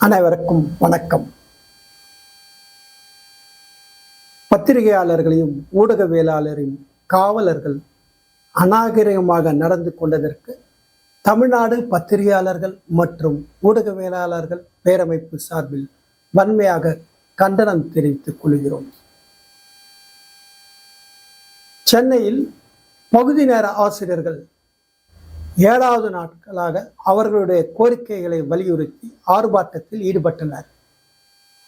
அனைவருக்கும் வணக்கம். பத்திரிகையாளர்களையும் ஊடகவியலாளரையும் காவலர்கள் அநாகரிகமாக நடந்து கொண்டதற்கு தமிழ்நாடு பத்திரிகையாளர்கள் மற்றும் ஊடகவியலாளர்கள் பேரமைப்பு சார்பில் வன்மையாக கண்டனம் தெரிவித்துக் கொள்கிறோம். சென்னையில் பகுதி நேர ஆசிரியர்கள் ஏழாவது நாட்களாக அவர்களுடைய கோரிக்கைகளை வலியுறுத்தி ஆர்ப்பாட்டத்தில் ஈடுபட்டனர்.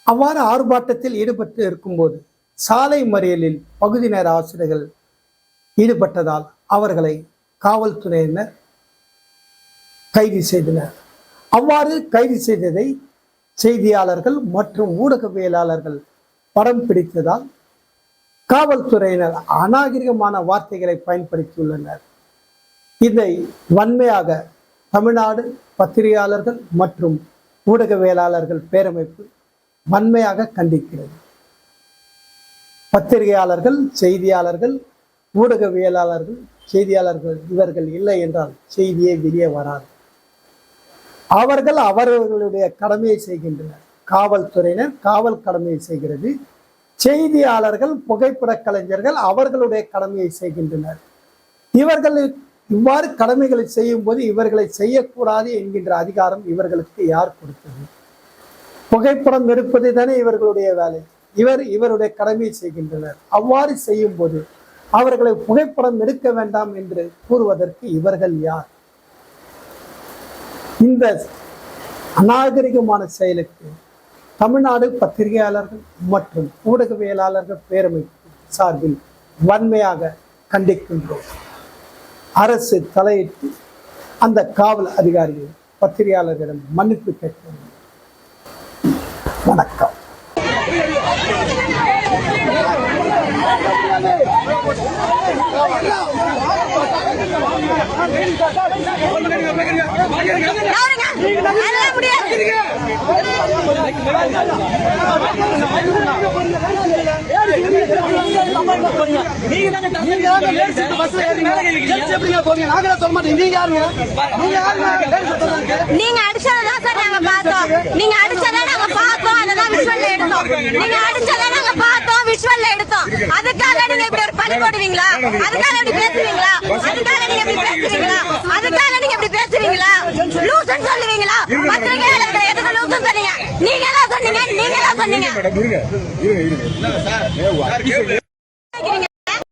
அவ்வாறு ஆர்ப்பாட்டத்தில் ஈடுபட்டு இருக்கும்போது சாலை மறியலில் பகுதி நேர ஆசிரியர்கள் ஈடுபட்டதால் அவர்களை காவல்துறையினர் கைது செய்தனர். அவ்வாறு கைது செய்ததை செய்தியாளர்கள் மற்றும் ஊடகவியலாளர்கள் படம் பிடித்ததால் காவல்துறையினர் அநாகரிகமான வார்த்தைகளை பயன்படுத்தியுள்ளனர். இதை வன்மையாக தமிழ்நாடு பத்திரிகையாளர்கள் மற்றும் ஊடகவியலாளர்கள் பேரமைப்பு வன்மையாக கண்டிக்கிறது. பத்திரிகையாளர்கள் செய்தியாளர்கள் ஊடகவியலாளர்கள் செய்தியாளர்கள் இவர்கள் இல்லை என்றால் செய்தியே வெளியே வராது. அவர்கள் அவர்களுடைய கடமையை செய்கின்றனர். காவல்துறையினர் காவல் கடமையை செய்கிறது. செய்தியாளர்கள் புகைப்பட கலைஞர்கள் அவர்களுடைய கடமையை செய்கின்றனர். இவர்கள் இவ்வாறு கடமைகளை செய்யும் போது இவர்களை செய்யக்கூடாது என்கின்ற அதிகாரம் இவர்களுக்கு யார் கொடுத்தது? புகைப்படம் எடுப்பது தானே இவர்களுடைய வேலை. இவர் இவருடைய கடமையை செய்கின்றனர். அவ்வாறு செய்யும் போது அவர்களை புகைப்படம் எடுக்க வேண்டாம் என்று கூறுவதற்கு இவர்கள் யார்? இந்த அநாகரிகமான செயலுக்கு தமிழ்நாடு பத்திரிகையாளர்கள் மற்றும் ஊடகவியலாளர்கள் பேரமைப்பு சார்பில் வன்மையாக கண்டிக்கின்றோம். அரசு தலையிட்டு அந்த காவல் அதிகாரிகள் பத்திரிகையாளர்களிடம் மன்னிப்பு கேட்க யாருங்க? அதெல்லாம் முடியாது. நீங்க அடிச்சதான் சார் நாங்க பார்த்தோம் நீங்க அடிச்சதை நாங்க பார்த்தோம் அததான் விஷுவல்ல எடுத்தோம் நீங்க அடிச்சதை நாங்க பார்த்தோம் விஷுவல்ல எடுத்தோம் அதுக்காக நீங்க இப்படி ஒரு பழி போடுவீங்களா அதுக்காக இப்படி பேசுவீங்களா அதுக்காக நீங்க இப்படி பேசுவீங்களா அதுக்காக நீங்க இப்படி பேசுவீங்களா லூசன் சொல்லுவீங்களா பத்திரிகையாளர்கள் எதுக்கு லூசன் சொன்னீங்க நீங்க தான் சொன்னீங்க நீங்க தான் சொன்னீங்க